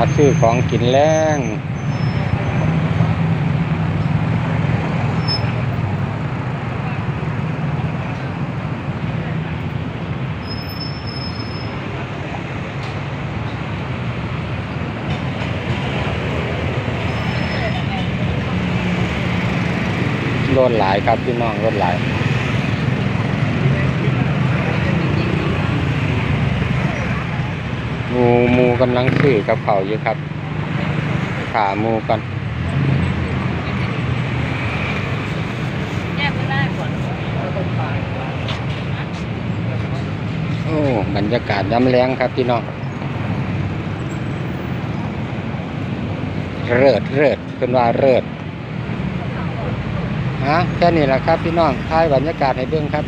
าซื้อของกินแรงรถหลายครับพี่น้องรถหลาย มูมูกำลังซื้อกับเขาอยู่ครับ ขามูกันแยกไม่ได้ก่อนโอ้บรรยากาศย้ำแรงครับพี่น้องเริดเริดเป็นว่าเริดฮะแค่นี้แหละครับพี่น้องท้ายบรรยากาศให้เบื้องครับ